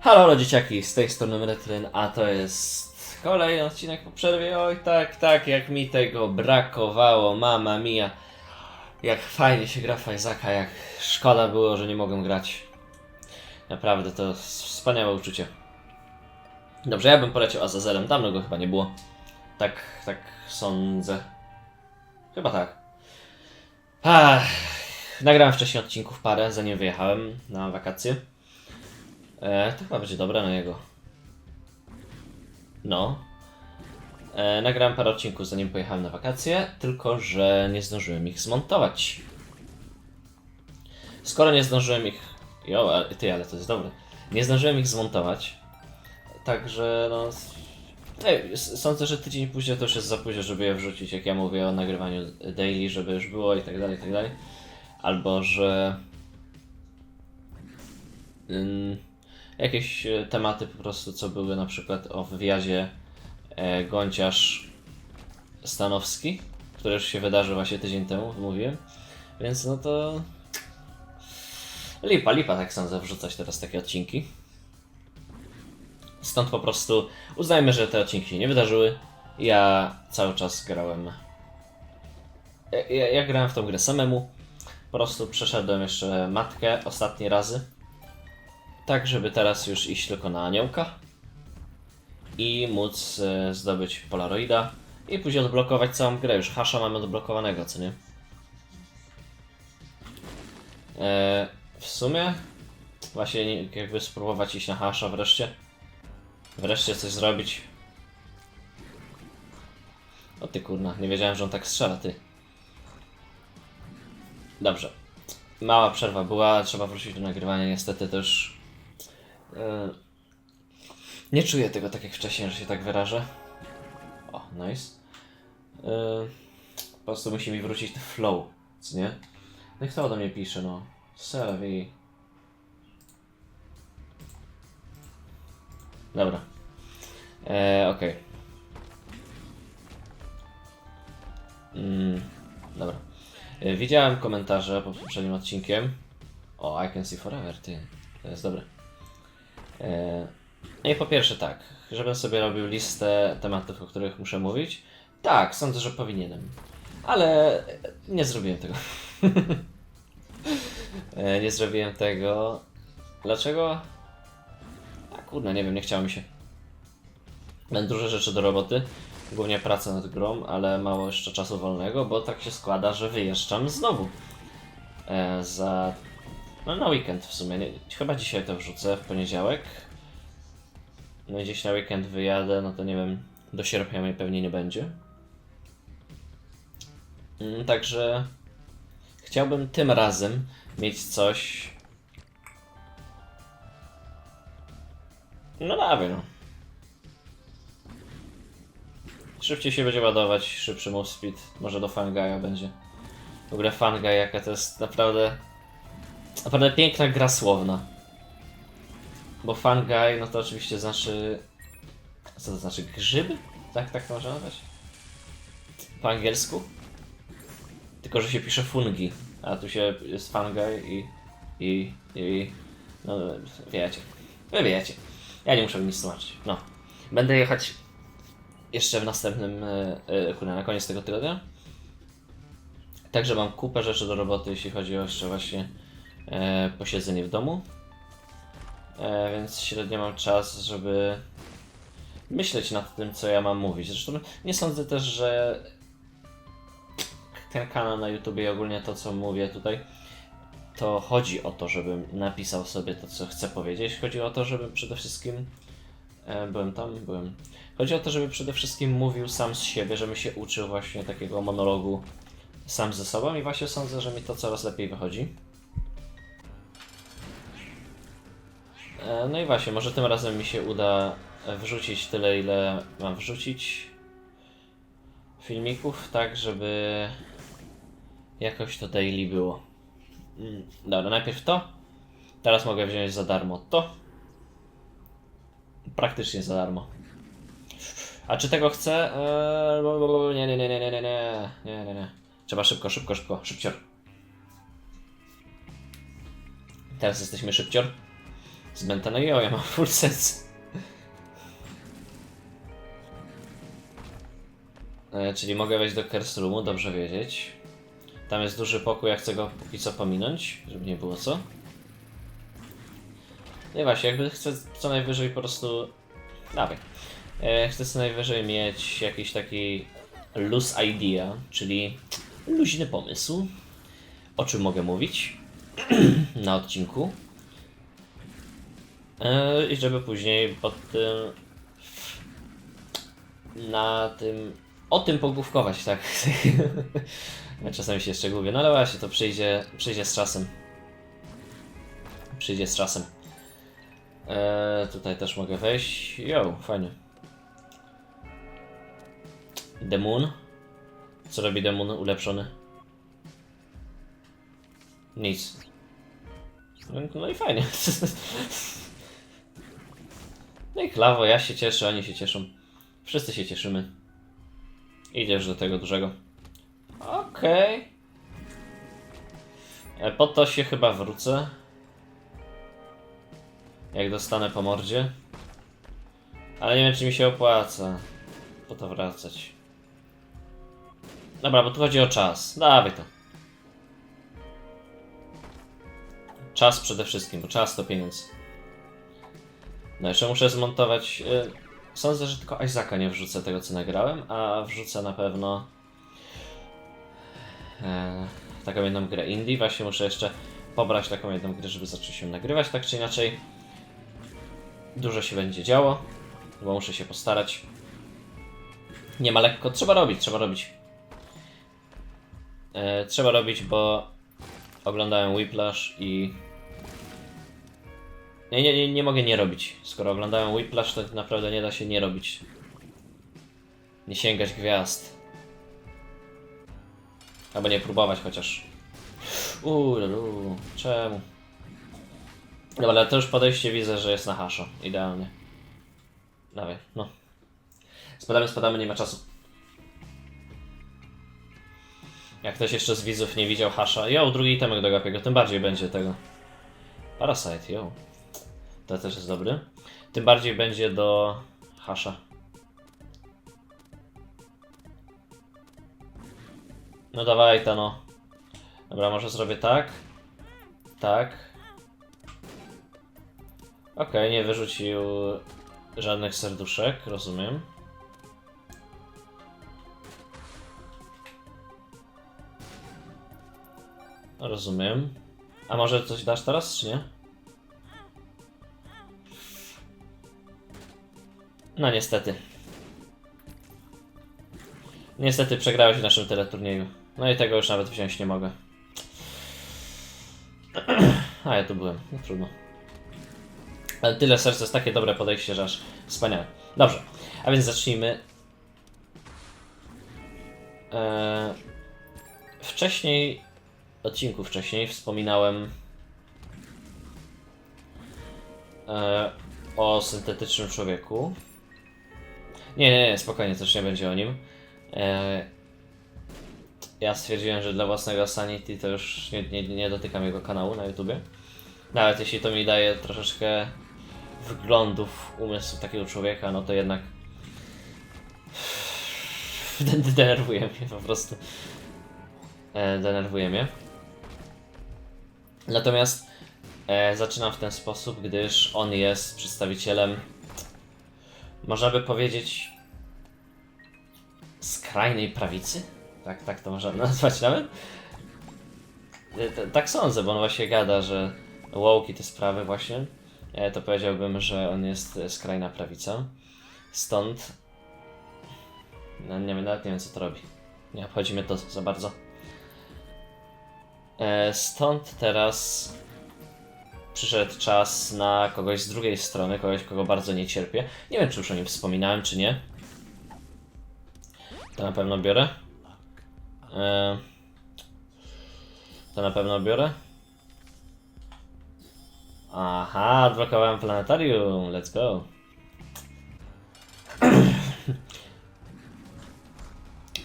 Halo dzieciaki, z tej strony Meretryn, a to jest kolejny odcinek po przerwie. Oj tak, tak, jak mi tego brakowało, mama mia. Jak fajnie się gra Isaaca, jak szkoda było, że nie mogłem grać. Naprawdę, to wspaniałe uczucie. Dobrze, ja bym poleciał Azazelem, dawno go chyba nie było. Tak, tak sądzę. Chyba tak. Ach, nagrałem wcześniej odcinków parę, zanim wyjechałem na wakacje. E, to chyba będzie dobre na niego. No. E, nagrałem parę odcinków zanim pojechałem na wakacje, tylko że nie zdążyłem ich zmontować. Skoro nie zdążyłem ich. Jo, ale, ty, ale to jest dobre. Nie zdążyłem ich zmontować. Także no. Ej, sądzę, że tydzień później to już jest za późno, żeby je wrzucić, jak ja mówię o nagrywaniu daily, żeby już było i tak dalej, i tak dalej. Albo że. Ym, jakieś e, tematy po prostu, co były na przykład o wywiadzie e, Gąciarz Stanowski, który już się wydarzył właśnie tydzień temu, mówiłem. Więc no to... Lipa, lipa tak sądzę wrzucać teraz takie odcinki. Stąd po prostu uznajmy, że te odcinki się nie wydarzyły. Ja cały czas grałem... Ja, ja, ja grałem w tą grę samemu. Po prostu przeszedłem jeszcze matkę ostatnie razy tak żeby teraz już iść tylko na aniołka i móc e, zdobyć Polaroida i później odblokować całą grę. Już hasza mamy odblokowanego, co nie? E, w sumie właśnie nie- jakby spróbować iść na hasza wreszcie. Wreszcie coś zrobić. O ty kurna, nie wiedziałem, że on tak strzela, ty. Dobrze. Mała przerwa była, trzeba wrócić do nagrywania, niestety E, Nie czuję tego tak jak wcześniej, że się tak wyrażę. O, nice. E, Po prostu musi mi wrócić ten flow, co nie? No i kto do mnie pisze, no? Selvi. Dobra. E, Okej. Mm, dobra. E, widziałem komentarze pod poprzednim odcinkiem. O, I can see forever, ty. To jest dobre. E, No i po pierwsze tak, żebym sobie robił listę tematów, o których muszę mówić. Tak, sądzę, że powinienem. Ale nie zrobiłem tego. E, nie zrobiłem tego. Dlaczego? A kurde, nie wiem, nie chciało mi się. Mam dużo rzeczy do roboty. Głównie praca nad grą, ale mało jeszcze czasu wolnego, bo tak się składa, że wyjeżdżam znowu. E, za no na weekend w sumie. Chyba dzisiaj to wrzucę w poniedziałek. No i gdzieś na weekend wyjadę, no to nie wiem, do sierpnia mnie pewnie nie będzie. Mm, Także chciałbym tym razem mieć coś. No dawaj no. Szybciej się będzie ładować, szybszy move speed. Może do Fangaja będzie. W ogóle Fangaj jaka to jest naprawdę Naprawdę piękna gra słowna. Bo fungi, no to oczywiście znaczy... Co to znaczy? Grzyb? Tak, tak to można nazwać? Po angielsku? Tylko, że się pisze fungi, a tu się jest fungi i... i... i... no wiecie. Wy wiecie. Ja nie muszę nic tłumaczyć. No. Będę jechać jeszcze w następnym... E, e, kurde, na koniec tego tygodnia. Także mam kupę rzeczy do roboty, jeśli chodzi o jeszcze właśnie e, posiedzenie w domu. E, więc średnio mam czas, żeby myśleć nad tym, co ja mam mówić. Zresztą nie sądzę też, że ten kanał na YouTube i ogólnie to, co mówię tutaj, to chodzi o to, żebym napisał sobie to, co chcę powiedzieć. Chodzi o to, żebym przede wszystkim. E, byłem tam, byłem. Chodzi o to, żeby przede wszystkim mówił sam z siebie, żebym się uczył właśnie takiego monologu sam ze sobą i właśnie sądzę, że mi to coraz lepiej wychodzi. No i właśnie, może tym razem mi się uda wrzucić tyle, ile mam wrzucić filmików, tak żeby jakoś to daily było. Mm, Dobra, najpierw to. Teraz mogę wziąć za darmo to. Praktycznie za darmo. A czy tego chcę? Eee, nie, nie, nie, nie, nie, nie, nie, nie, nie, nie. Trzeba szybko, szybko, szybko, szybcior. Teraz jesteśmy szybcior. Zmętane jo, ja mam full sets. E, czyli mogę wejść do Curse Roomu, dobrze wiedzieć. Tam jest duży pokój, ja chcę go póki co pominąć, żeby nie było co. No i właśnie, jakby chcę co najwyżej po prostu... Dawaj. E, chcę co najwyżej mieć jakiś taki loose idea, czyli luźny pomysł. O czym mogę mówić na odcinku. E, I żeby później pod tym... Na tym... O tym pogłówkować, tak. Ja czasami się jeszcze gubię, no ale właśnie, to przyjdzie, przyjdzie z czasem. Przyjdzie z czasem. Eee, tutaj też mogę wejść. Jo, fajnie. Demon. Co robi demon ulepszony? Nic. No, no i fajnie. No i klawo, ja się cieszę, oni się cieszą. Wszyscy się cieszymy. Idziesz do tego dużego. Okej. E, Po to się chyba wrócę. Jak dostanę po mordzie. Ale nie wiem, czy mi się opłaca po to wracać. Dobra, bo tu chodzi o czas. Dawaj to. Czas przede wszystkim, bo czas to pieniądz. No jeszcze muszę zmontować. y, Sądzę, że tylko Isaaca nie wrzucę tego, co nagrałem, a wrzucę na pewno e, taką jedną grę indie. Właśnie muszę jeszcze pobrać taką jedną grę, żeby zacząć się nagrywać, tak czy inaczej. Dużo się będzie działo, bo muszę się postarać. Nie ma lekko, trzeba robić, trzeba robić. E, trzeba robić, bo oglądałem Whiplash i nie, nie, nie, mogę nie robić. Skoro oglądałem Whiplash, to naprawdę nie da się nie robić. Nie sięgać gwiazd. Albo nie próbować chociaż. Uuu, czemu? Dobra, ale to już podejście widzę, że jest na haszo. Idealnie. Dawaj, no. Spadamy, spadamy, nie ma czasu. Jak ktoś jeszcze z widzów nie widział hasza, jo, drugi itemek do Gapiego, tym bardziej będzie tego. Parasite, jo. To też jest dobry. Tym bardziej będzie do hasza. No dawaj to no. Dobra, może zrobię tak. Tak. Okej, nie wyrzucił żadnych serduszek, rozumiem. Rozumiem. A może coś dasz teraz, czy nie? No niestety. Niestety przegrałeś w naszym teleturnieju. No i tego już nawet wziąć nie mogę. A ja tu byłem, no trudno. Ale tyle serc to jest takie dobre podejście, że aż wspaniałe. Dobrze, a więc zacznijmy. Eee, wcześniej, odcinku wcześniej wspominałem eee, o syntetycznym człowieku. Nie, nie, nie, spokojnie, też nie będzie o nim. Eee, ja stwierdziłem, że dla własnego sanity to już nie, nie, nie dotykam jego kanału na YouTubie. Nawet jeśli to mi daje troszeczkę wglądów umysłu takiego człowieka, no to jednak denerwuje mnie po prostu. E, denerwuje mnie. Natomiast e, zaczynam w ten sposób, gdyż on jest przedstawicielem, można by powiedzieć, skrajnej prawicy? Tak, tak to można nazwać nawet? E, Tak sądzę, bo on właśnie gada, że woke te sprawy właśnie, e, to powiedziałbym, że on jest e, skrajna prawica. Stąd, no nie wiem, nawet nie wiem co to robi. Nie obchodzi mnie to za bardzo. Stąd teraz przyszedł czas na kogoś z drugiej strony, kogoś, kogo bardzo nie cierpię. Nie wiem, czy już o nim wspominałem, czy nie. To na pewno biorę. E, To na pewno biorę. Aha, odblokowałem planetarium. Let's go.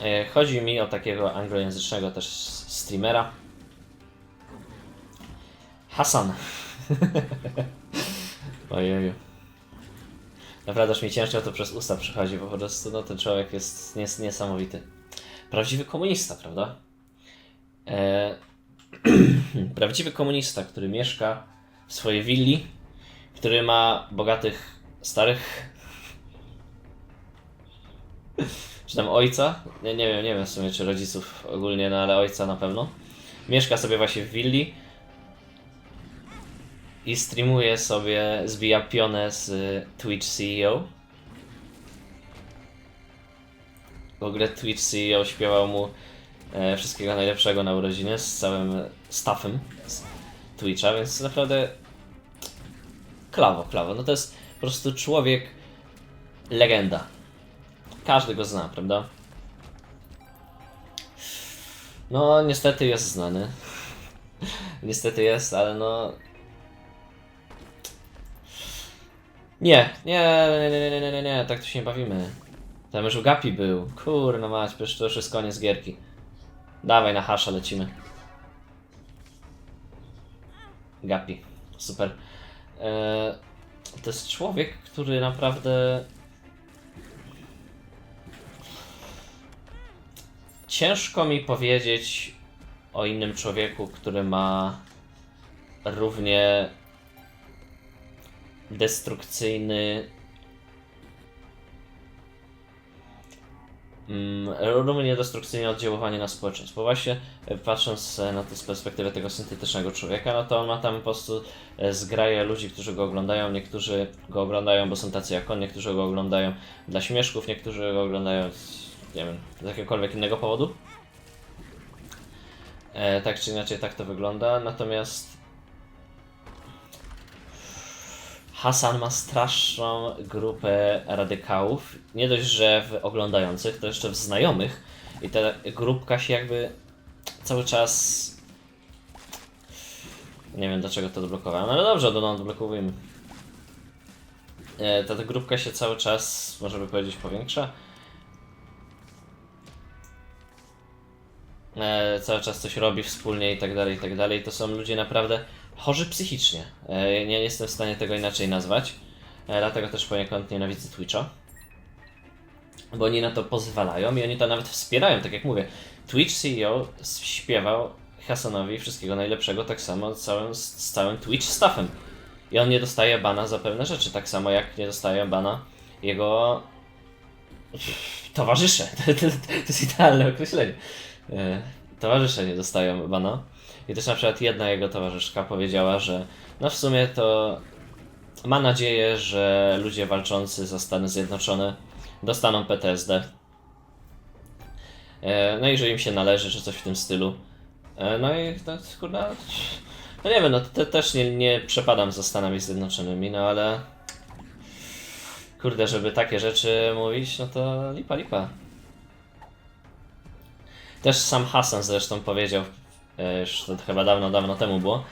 E, Chodzi mi o takiego anglojęzycznego też streamera. Hasan. Ojeju. Naprawdę aż mi ciężko to przez usta przychodzi, bo po prostu no, ten człowiek jest nies niesamowity. Prawdziwy komunista, prawda? E... Prawdziwy komunista, który mieszka w swojej willi, który ma bogatych starych czy tam ojca, nie, nie wiem, nie wiem w sumie czy rodziców ogólnie, no ale ojca na pewno. Mieszka sobie właśnie w willi i streamuje sobie, zbija pionę z y, Twitch CEO. W ogóle Twitch CEO śpiewał mu e, wszystkiego najlepszego na urodziny z całym staffem z Twitcha, więc naprawdę klawo, klawo. No to jest po prostu człowiek legenda. Każdy go zna, prawda? No, niestety jest znany. niestety jest, ale no. Nie, nie, nie, nie, nie, nie, nie, tak tu się nie bawimy. Tam już Gapi był. Kurna mać, przecież to już jest koniec gierki. Dawaj na hasza lecimy. Gapi. Super. Eee, to jest człowiek, który naprawdę Ciężko mi powiedzieć o innym człowieku, który ma równie destrukcyjny. mm, Równie destrukcyjne oddziaływanie na społeczeństwo. Właśnie e, patrząc e, na to z perspektywy tego syntetycznego człowieka, no to on ma tam po prostu e, zgraję ludzi, którzy go oglądają. Niektórzy go oglądają, bo są tacy jak on, niektórzy go oglądają dla śmieszków, niektórzy go oglądają z, nie wiem, z jakiegokolwiek innego powodu. Tak czy inaczej, tak to wygląda. Natomiast Hasan ma straszną grupę radykałów. Nie dość, że w oglądających, to jeszcze w znajomych. I ta grupka się jakby cały czas. Nie wiem dlaczego to odblokowałem, ale dobrze, no, odblokowujemy. E, ta, ta grupka się cały czas, można by powiedzieć, powiększa. e, cały czas coś robi wspólnie i tak dalej, i tak dalej. To są ludzie naprawdę chorzy psychicznie. E, nie jestem w stanie tego inaczej nazwać. E, dlatego też poniekąd nienawidzę Twitcha. Bo oni na to pozwalają i oni to nawet wspierają, tak jak mówię. Twitch CEO śpiewał Hasanowi wszystkiego najlepszego, tak samo z całym, z całym Twitch staffem. I on nie dostaje bana za pewne rzeczy, tak samo jak nie dostaje bana jego towarzysze. To, to, to jest idealne określenie. E, towarzysze nie dostają bana. I też na przykład jedna jego towarzyszka powiedziała, że no w sumie to ma nadzieję, że ludzie walczący za Stany Zjednoczone dostaną PTSD. E, No i że im się należy, czy coś w tym stylu. E, No i to kurna. No nie wiem, no te, też nie, nie przepadam za Stanami Zjednoczonymi, no ale. Kurde, żeby takie rzeczy mówić, no to lipa, lipa. Też sam Hassan zresztą powiedział, już to chyba dawno, dawno temu było,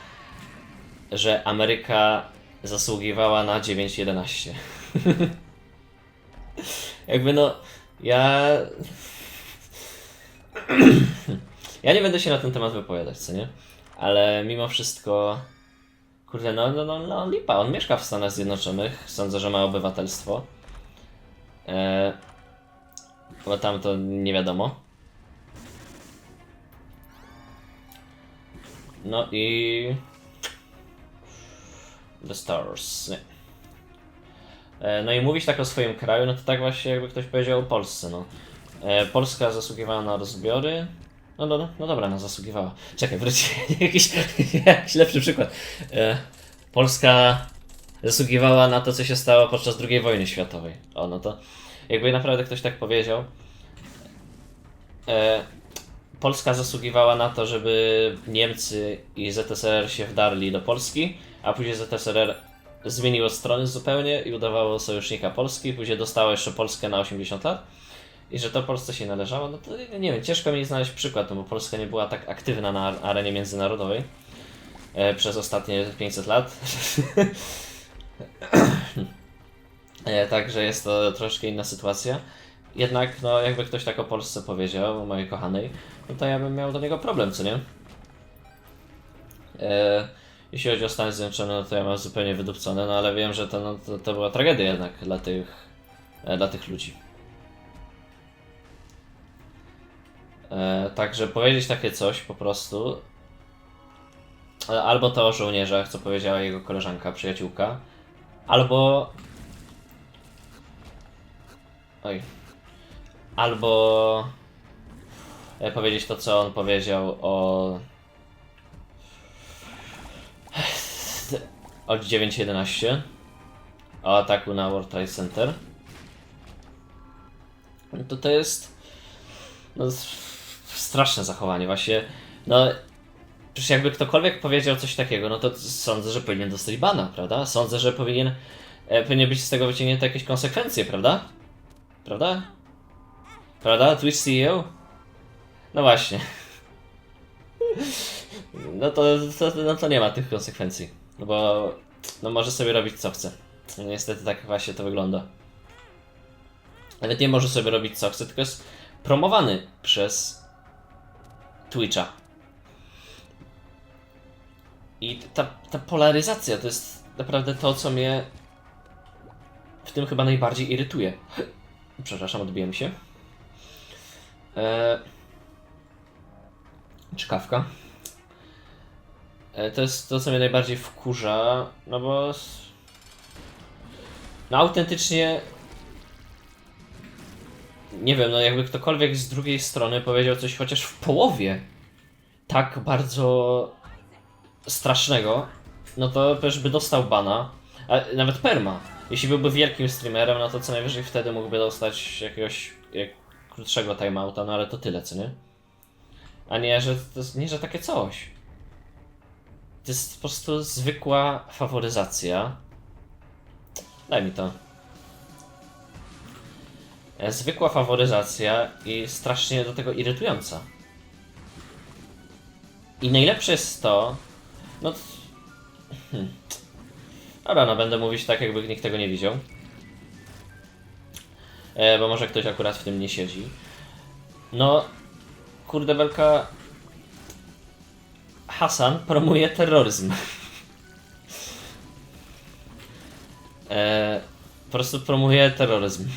że Ameryka zasługiwała na 9-11. Jakby no, ja... ja nie będę się na ten temat wypowiadać, co nie? Ale mimo wszystko... Kurde, no, no, no, no lipa, on mieszka w Stanach Zjednoczonych, sądzę, że ma obywatelstwo. E, bo tam to nie wiadomo. No i. The Stars. E, No i mówić tak o swoim kraju, no to tak właśnie jakby ktoś powiedział o Polsce, no. E, Polska zasługiwała na rozbiory. No, no, no, dobra, no zasługiwała. Czekaj, wróć. jakiś, jakiś lepszy przykład. E, Polska zasługiwała na to, co się stało podczas II wojny światowej. O, no to jakby naprawdę ktoś tak powiedział. Polska zasługiwała na to, żeby Niemcy i ZSRR się wdarli do Polski, a później ZSRR zmieniło strony zupełnie i udawało sojusznika Polski, później dostało jeszcze Polskę na 80 lat i że to Polsce się należało, no to nie wiem, ciężko mi znaleźć przykład, no bo Polska nie była tak aktywna na arenie międzynarodowej e, przez ostatnie 500 lat. e, także jest to troszkę inna sytuacja. Jednak, no, jakby ktoś tak o Polsce powiedział, o mojej kochanej, no to ja bym miał do niego problem, co nie? E, Jeśli chodzi o Stany Zjednoczone, no to ja mam zupełnie wydupcone, no ale wiem, że to, no, to, to była tragedia jednak dla tych, e, dla tych ludzi. E, także powiedzieć takie coś po prostu. e, Albo to o żołnierzach, co powiedziała jego koleżanka, przyjaciółka, albo. Oj. Albo. E, Powiedzieć to, co on powiedział o. O 9.11. O ataku na World Trade Center. To to jest. No, straszne zachowanie, właśnie. No, przecież jakby ktokolwiek powiedział coś takiego, no to sądzę, że powinien dostać bana, prawda? Sądzę, że powinien, e, powinien być z tego wyciągnięte jakieś konsekwencje, prawda? Prawda? Prawda? Twitch CEO? No właśnie. No to, to, no to nie ma tych konsekwencji. No bo no może sobie robić co chce. No Niestety tak właśnie to wygląda. Nawet nie może sobie robić co chce, tylko jest promowany przez Twitcha. I ta, ta polaryzacja to jest naprawdę to, co mnie w tym chyba najbardziej irytuje. Przepraszam, odbiłem się. Eee, czkawka. E, To jest to, co mnie najbardziej wkurza, no bo. No autentycznie. Nie wiem, no jakby ktokolwiek z drugiej strony powiedział coś chociaż w połowie tak bardzo strasznego, no to też by dostał bana, a nawet perma. Jeśli byłby wielkim streamerem, no to co najwyżej wtedy mógłby dostać jakiegoś jak, krótszego timeouta, no ale to tyle, co nie? A nie, że to, nie, że takie coś. To jest po prostu zwykła faworyzacja. Daj mi to. E, Zwykła faworyzacja i strasznie do tego irytująca. I najlepsze jest to. No. Hmm. Dobra, no będę mówić tak, jakby nikt tego nie widział. E, bo może ktoś akurat w tym nie siedzi. No. Kurde belka. Hasan promuje terroryzm. E, po prostu promuje terroryzm.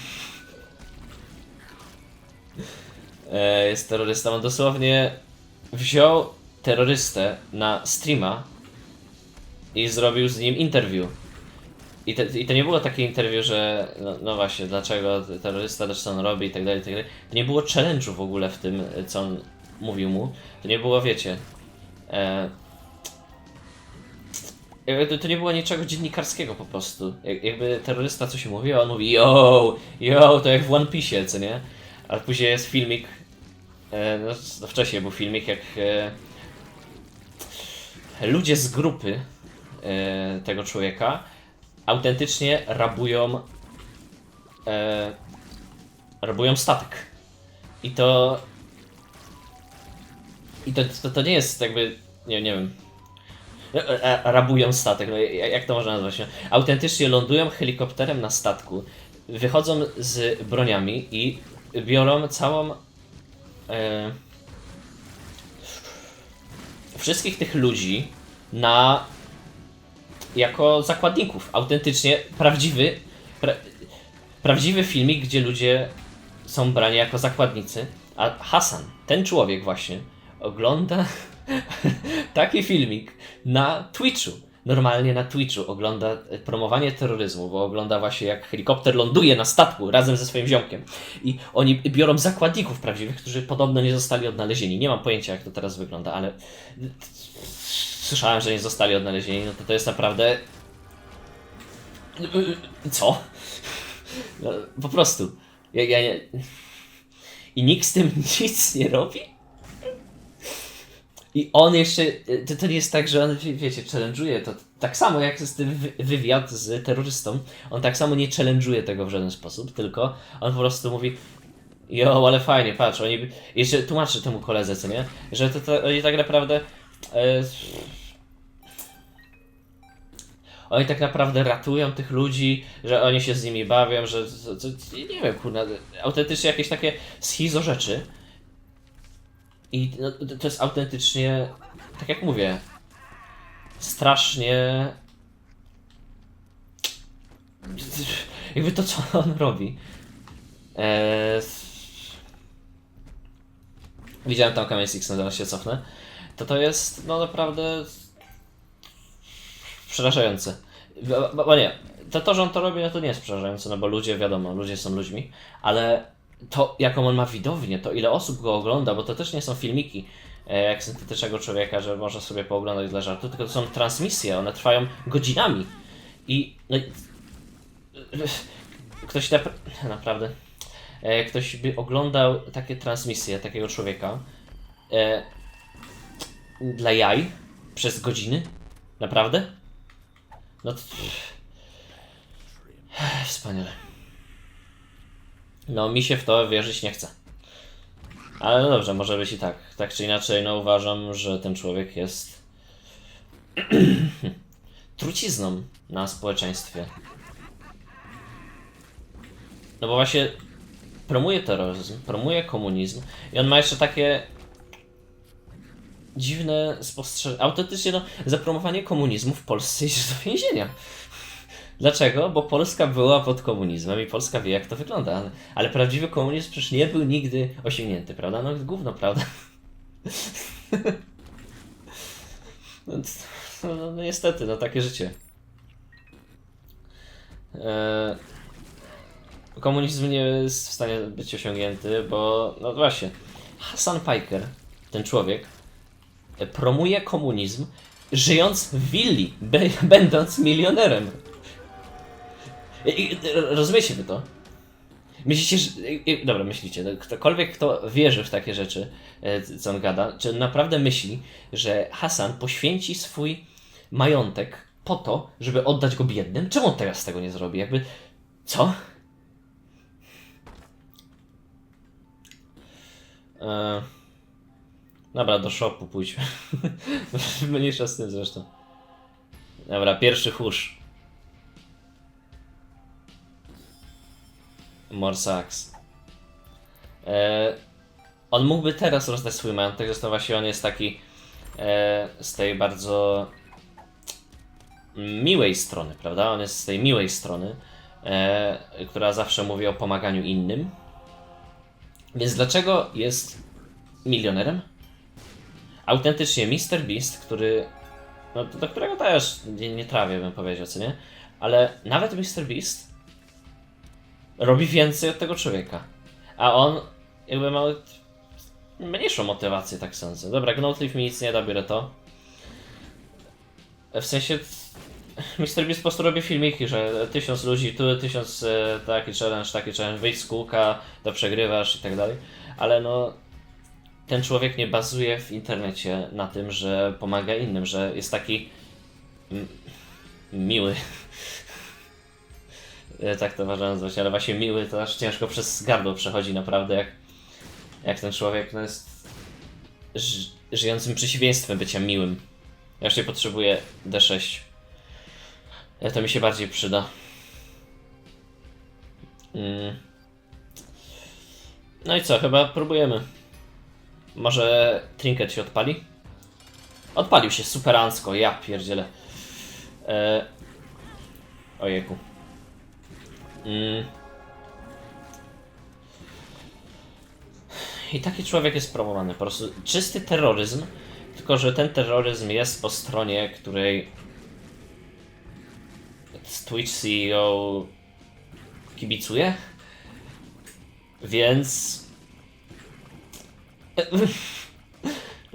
E, jest terrorystą. On dosłownie wziął terrorystę na streama i zrobił z nim interview. I, te, I to nie było takie interview, że no, no właśnie, dlaczego terrorysta co on robi i tak dalej, i tak dalej. To nie było challenge'u w ogóle w tym, co on mówił mu. To nie było, wiecie, E, to, to nie było niczego dziennikarskiego po prostu. Jak, jakby terrorysta coś mówi, a on mówi yo, yo, to jak w One Piece, co nie? A później jest filmik, e, no, no wcześniej był filmik, jak e, ludzie z grupy e, tego człowieka autentycznie rabują e, rabują statek. I to i to, to, to nie jest jakby, nie, nie wiem, E, e, rabują statek, no jak to można nazwać? Autentycznie lądują helikopterem na statku, wychodzą z broniami i biorą całą e, wszystkich tych ludzi na jako zakładników. Autentycznie prawdziwy pra, prawdziwy filmik, gdzie ludzie są brani jako zakładnicy, a Hasan, ten człowiek właśnie, ogląda taki filmik na Twitchu. Normalnie na Twitchu ogląda e, promowanie terroryzmu, bo ogląda właśnie jak helikopter ląduje na statku razem ze swoim ziomkiem. I oni biorą zakładników prawdziwych, którzy podobno nie zostali odnalezieni. Nie mam pojęcia jak to teraz wygląda, ale słyszałem, że nie zostali odnalezieni, no to to jest naprawdę... Co? No, po prostu. Ja, ja nie... I nikt z tym nic nie robi? I on jeszcze, to, to nie jest tak, że on, wie- wiecie, challenge'uje to tak samo jak z tym wy- wywiad z terrorystą, on tak samo nie challenge'uje tego w żaden sposób, tylko on po prostu mówi jo, ale fajnie, patrz, oni, jeszcze tłumaczy temu koledze, co nie, że to, to oni tak naprawdę oni tak naprawdę ratują tych ludzi, że oni się z nimi bawią, że, nie wiem, kurna, autentycznie jakieś takie schizo rzeczy, i no, to- jest autentycznie, tak jak mówię, strasznie. Jakby to, co on robi. Eee... Widziałem tam Kamień Six, zaraz się cofnę. To to jest, no naprawdę. przerażające. Bo, nie, to, to, że on to robi, no to nie jest przerażające, no bo ludzie, wiadomo, ludzie są ludźmi, ale to, jaką on ma widownię, to ile osób go ogląda, bo to też nie są filmiki e, jak syntetycznego człowieka, że można sobie pooglądać dla żartu, tylko to są transmisje, one trwają godzinami. I no, ktoś napra- naprawdę, e, ktoś by oglądał takie transmisje takiego człowieka e, dla jaj przez godziny? Naprawdę? No to... Wspaniale. No, mi się w to wierzyć nie chce. Ale no dobrze, może być i tak. Tak czy inaczej, no uważam, że ten człowiek jest trucizną na społeczeństwie. No bo właśnie promuje terroryzm, promuje komunizm i on ma jeszcze takie dziwne spostrzeżenie. Autentycznie, no, za promowanie komunizmu w Polsce idziesz do więzienia. Dlaczego? Bo Polska była pod komunizmem i Polska wie, jak to wygląda. Ale, ale prawdziwy komunizm przecież nie był nigdy osiągnięty, prawda? No gówno, prawda? no, no, no, niestety, no takie życie. Eee, komunizm nie jest w stanie być osiągnięty, bo no właśnie, Hassan Piker, ten człowiek, promuje komunizm, żyjąc w willi, będąc milionerem. I, rozumiecie wy to? Myślicie, że... Dobra, myślicie, no, ktokolwiek, kto wierzy w takie rzeczy, e, co on gada, czy naprawdę myśli, że Hasan poświęci swój majątek po to, żeby oddać go biednym? Czemu on teraz tego nie zrobi? Jakby... Co? E... Dobra, do shopu pójdźmy. Mniejsza z tym zresztą. Dobra, pierwszy chórz. Morsax. E, on mógłby teraz rozdać swój majątek, zresztą właśnie on jest taki e, z tej bardzo miłej strony, prawda? On jest z tej miłej strony, e, która zawsze mówi o pomaganiu innym. Więc dlaczego jest milionerem? Autentycznie Mr. Beast, który. No, do którego też nie, nie trawię, bym powiedział, co nie? Ale nawet Mr. Beast robi więcej od tego człowieka. A on jakby ma mniejszą motywację, tak sądzę. Dobra, Gnotleaf mi nic nie da, biorę to. W sensie Mr. Beast po prostu robi filmiki, że tysiąc ludzi, tu tysiąc e, taki challenge, taki challenge, wyjdź z kółka, to przegrywasz i tak dalej. Ale no, ten człowiek nie bazuje w internecie na tym, że pomaga innym, że jest taki miły. Tak to można nazwać, ale właśnie miły to aż ciężko przez gardło przechodzi naprawdę, jak, jak ten człowiek no jest ży, żyjącym przeciwieństwem bycia miłym. Ja jeszcze potrzebuję D6. E, To mi się bardziej przyda. Mm. No i co, chyba próbujemy. Może Trinket się odpali? Odpalił się superancko, ja pierdzielę. E... Mm. I taki człowiek jest promowany. Po prostu czysty terroryzm, tylko że ten terroryzm jest po stronie, której Twitch CEO kibicuje. Więc.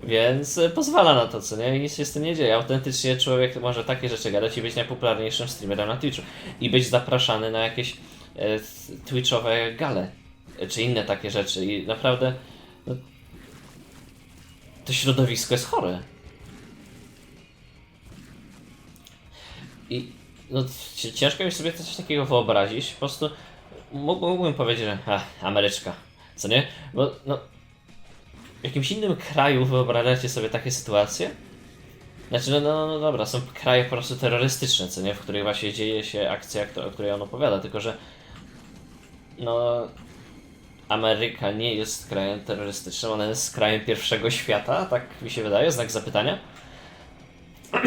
Więc pozwala na to, co nie? I nic się z tym nie dzieje. Autentycznie człowiek może takie rzeczy gadać i być najpopularniejszym streamerem na Twitchu. I być zapraszany na jakieś e, Twitchowe gale. e, Czy inne takie rzeczy. I naprawdę. No, to środowisko jest chore. I no, ci- ciężko mi sobie coś takiego wyobrazić. Po prostu mógł- mógłbym powiedzieć, że a, Ameryczka, co nie? Bo no, w jakimś innym kraju wyobrażacie sobie takie sytuacje? Znaczy, no, no, no dobra, są kraje po prostu terrorystyczne, co nie? W których właśnie dzieje się akcja, o której on opowiada, tylko że no, Ameryka nie jest krajem terrorystycznym, ona jest krajem pierwszego świata, tak mi się wydaje, znak zapytania.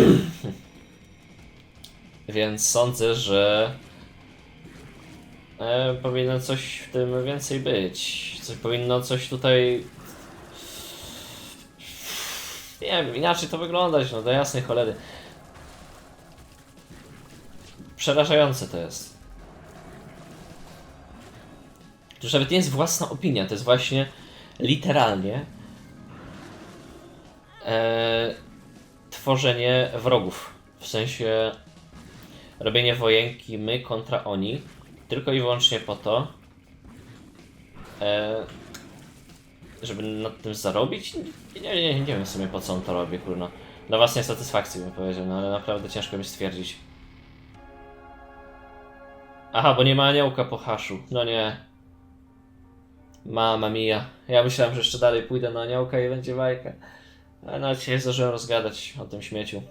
Więc sądzę, że e, powinno coś w tym więcej być. Coś, powinno coś tutaj. Nie wiem, inaczej to wyglądać, no do jasnej cholery. Przerażające to jest. To już nawet nie jest własna opinia, to jest właśnie literalnie e, tworzenie wrogów. W sensie robienie wojenki my kontra oni, tylko i wyłącznie po to, e, żeby nad tym zarobić. Nie, nie, nie wiem w sumie po co on to robi, kurno. Dla własnej satysfakcji bym powiedział, no ale naprawdę ciężko mi stwierdzić. Aha, bo nie ma aniołka po haszu. No nie. Mama mia. Ja myślałem, że jeszcze dalej pójdę na aniołka i będzie bajka. Ale nawet się nie zdążyłem rozgadać o tym śmieciu.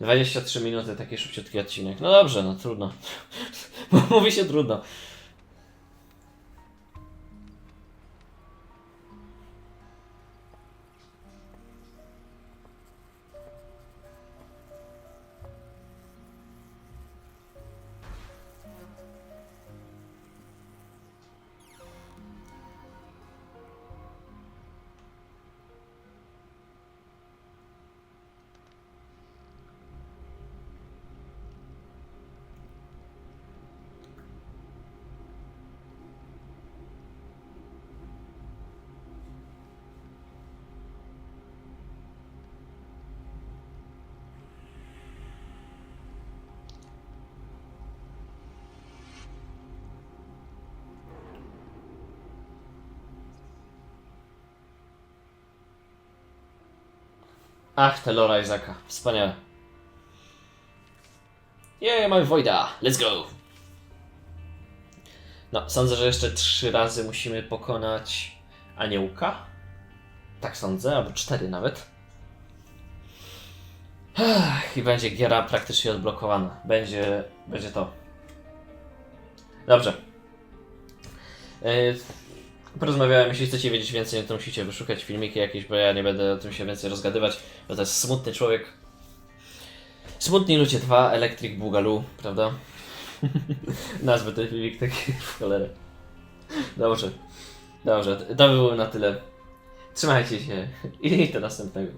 23 minuty, taki szybciutki odcinek. No dobrze, no trudno. Mówi się trudno. Ach, te lora Izaka. Wspaniałe. Jej, mamy Wojda. Let's go. No, sądzę, że jeszcze trzy razy musimy pokonać aniołka. Tak sądzę, albo cztery nawet. I będzie giera praktycznie odblokowana. Będzie, będzie to. Dobrze. Yy, Porozmawiałem, jeśli chcecie wiedzieć więcej, to musicie wyszukać filmiki jakieś, bo ja nie będę o tym się więcej rozgadywać, bo to jest smutny człowiek. Smutni ludzie 2, Electric Boogaloo, prawda? Nazwy ten filmik taki w cholerę. Dobrze. Dobrze, to by było na tyle. Trzymajcie się i do następnego.